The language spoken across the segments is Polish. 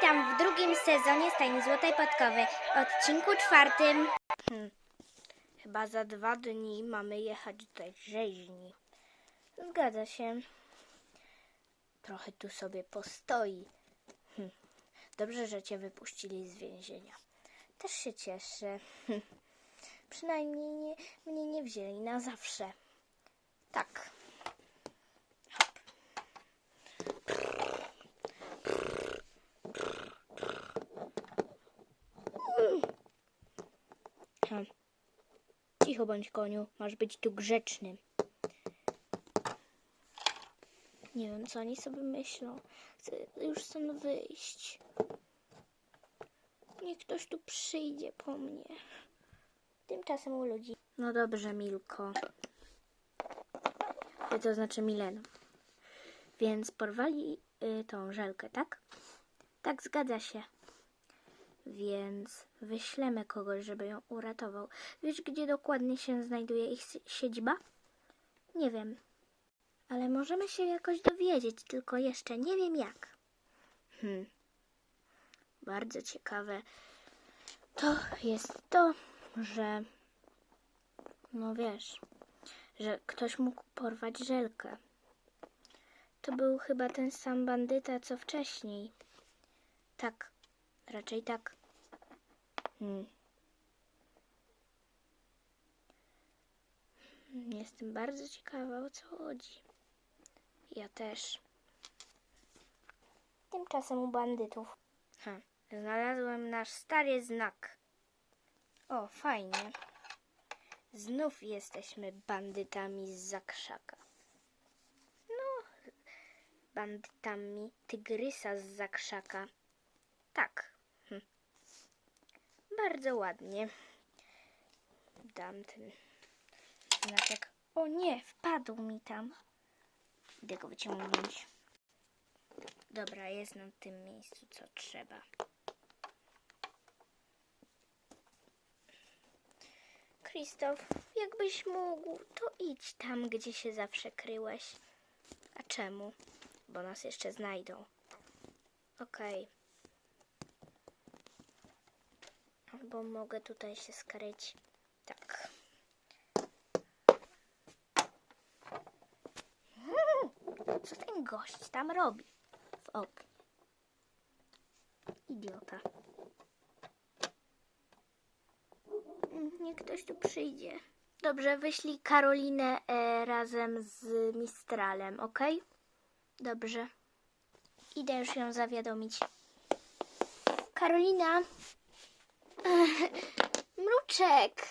Witam w drugim sezonie Stajni Złotej Podkowy, odcinku czwartym. Hmm. Chyba za dwa dni mamy jechać do rzeźni. Zgadza się. Trochę tu sobie postoi. Hm. Dobrze, że cię wypuścili z więzienia. Też się cieszę. Hm. Przynajmniej nie, mnie nie wzięli na zawsze. Tak. Hm. Cicho bądź koniu, masz być tu grzeczny. Nie wiem, co oni sobie myślą. Chcę już stąd wyjść. Niech ktoś tu przyjdzie po mnie. Tymczasem u ludzi. No dobrze, Milko. To znaczy Mileno. Więc porwali y, tą żelkę, tak? Tak, zgadza się. Więc wyślemy kogoś, żeby ją uratował. Wiesz, gdzie dokładnie się znajduje ich si- siedziba? Nie wiem. Ale możemy się jakoś dowiedzieć, tylko jeszcze nie wiem jak. Hmm. Bardzo ciekawe to jest to, że no wiesz, że ktoś mógł porwać żelkę. To był chyba ten sam bandyta, co wcześniej. Tak, raczej tak. Hmm. Jestem bardzo ciekawa, o co chodzi. Ja też. Tymczasem u bandytów. Ha, znalazłem nasz stary znak. O, fajnie. Znów jesteśmy bandytami z zakrzaka. No, bandytami tygrysa z zakrzaka. Tak. Bardzo ładnie. Dam ten znaczek. O nie, wpadł mi tam. Idę go wyciągnąć. Dobra, jest na tym miejscu, co trzeba. Krzysztof, jakbyś mógł, to idź tam, gdzie się zawsze kryłeś. A czemu? Bo nas jeszcze znajdą. Okej. Albo mogę tutaj się skryć. Tak. Co ten gość tam robi? W oknie. Idiota. Niech ktoś tu przyjdzie. Dobrze, wyślij Karolinę e, razem z Mistralem, ok? Dobrze. Idę już ją zawiadomić. Karolina! Mruczek!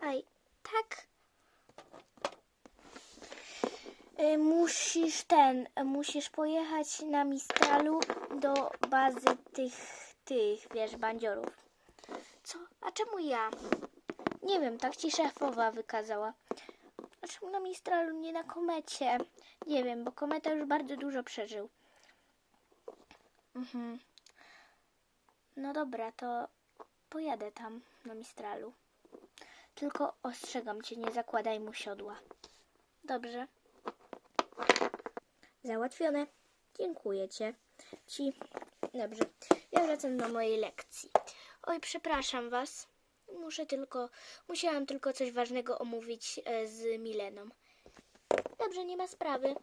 Aj, tak? Y, Musisz ten, musisz pojechać na Mistralu do bazy tych, tych, wiesz, bandziorów. Co? A czemu ja? Nie wiem, tak ci szefowa wykazała. A czemu na Mistralu, nie na komecie? Nie wiem, bo kometa już bardzo dużo przeżył. Mhm. No dobra, to pojadę tam na Mistralu. Tylko ostrzegam cię, nie zakładaj mu siodła. Dobrze. Załatwione. Dziękuję cię. Ci. Dobrze. Ja wracam do mojej lekcji. Oj, przepraszam was. Muszę tylko, musiałam tylko coś ważnego omówić e, z Mileną. Dobrze, nie ma sprawy.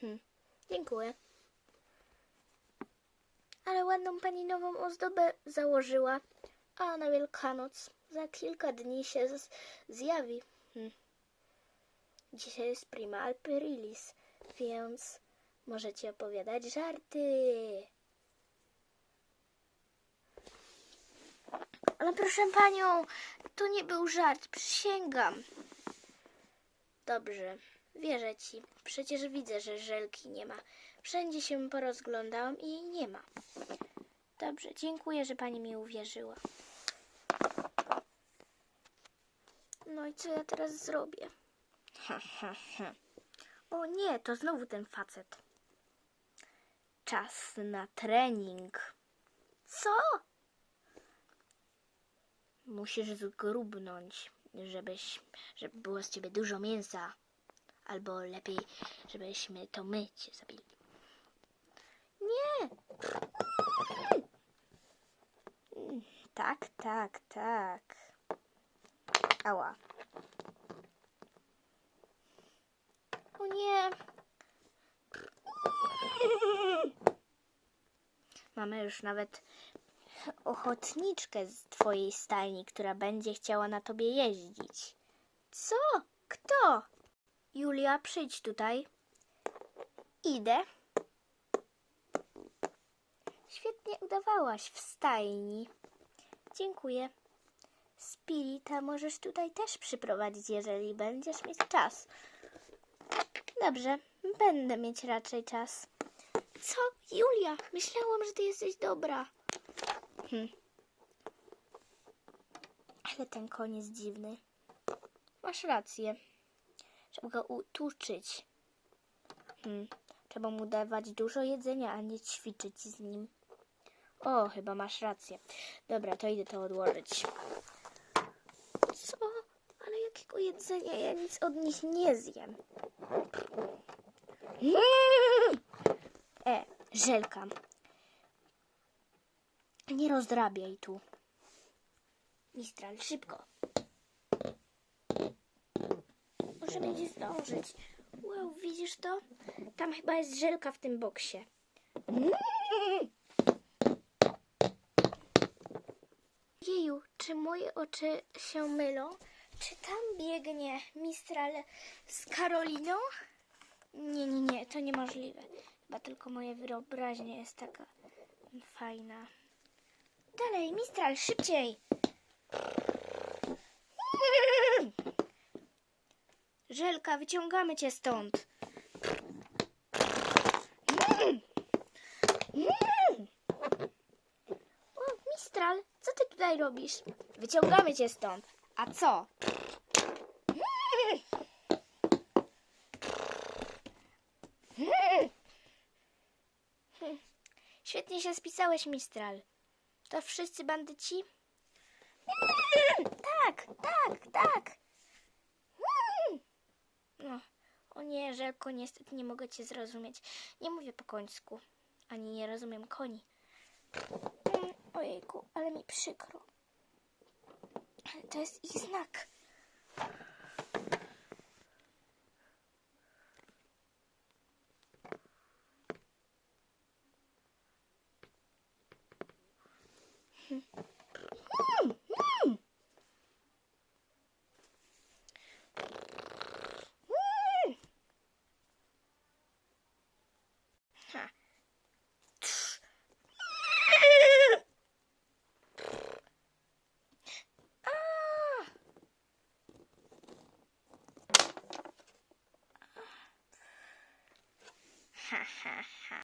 Hm. Dziękuję. Ale ładną pani nową ozdobę założyła. A na Wielkanoc za kilka dni się zjawi. Hm. Dzisiaj jest prima Alperilis, więc możecie opowiadać żarty. Ale proszę panią, to nie był żart, przysięgam. Dobrze, wierzę ci. Przecież widzę, że żelki nie ma. Wszędzie się porozglądałam i jej nie ma. Dobrze, dziękuję, że pani mi uwierzyła. No i co ja teraz zrobię? O nie, to znowu ten facet. Czas na trening. Co? Musisz zgrubnąć, żebyś, żeby było z ciebie dużo mięsa. Albo lepiej, żebyśmy to my cię zabili. Nie! Tak, tak, tak. Ała. O nie. Mamy już nawet ochotniczkę z twojej stajni, która będzie chciała na tobie jeździć. Co? Kto? Julia, przyjdź tutaj. Idę. Świetnie udawałaś w stajni. Dziękuję. Spirita możesz tutaj też przyprowadzić, jeżeli będziesz mieć czas. Dobrze, będę mieć raczej czas. Co? Julia, myślałam, że ty jesteś dobra. Hm. Ale ten jest dziwny. Masz rację. Trzeba go utuczyć. Hmm. Trzeba mu dawać dużo jedzenia, a nie ćwiczyć z nim. O, chyba masz rację. Dobra, to idę to odłożyć. Jakiego jedzenia? Ja nic od nich nie zjem. E, żelka. Nie rozdrabiaj tu. Mistral, szybko. Może będzie zdążyć. Wow, widzisz to? Tam chyba jest żelka w tym boksie. Jeju, czy moje oczy się mylą? Czy tam biegnie Mistral z Karoliną? Nie, nie, nie, to niemożliwe. Chyba tylko moja wyobraźnia jest taka fajna. Dalej, Mistral, szybciej! Żelka, wyciągamy cię stąd. O, Mistral, co ty tutaj robisz? Wyciągamy cię stąd. A co? Świetnie się spisałeś, Mistral. To wszyscy bandyci? Tak, tak, tak. No, o nie, Żelko, niestety nie mogę cię zrozumieć. Nie mówię po końsku, ani nie rozumiem koni. Mm, Ojejku, ale mi przykro. To jest ich znak.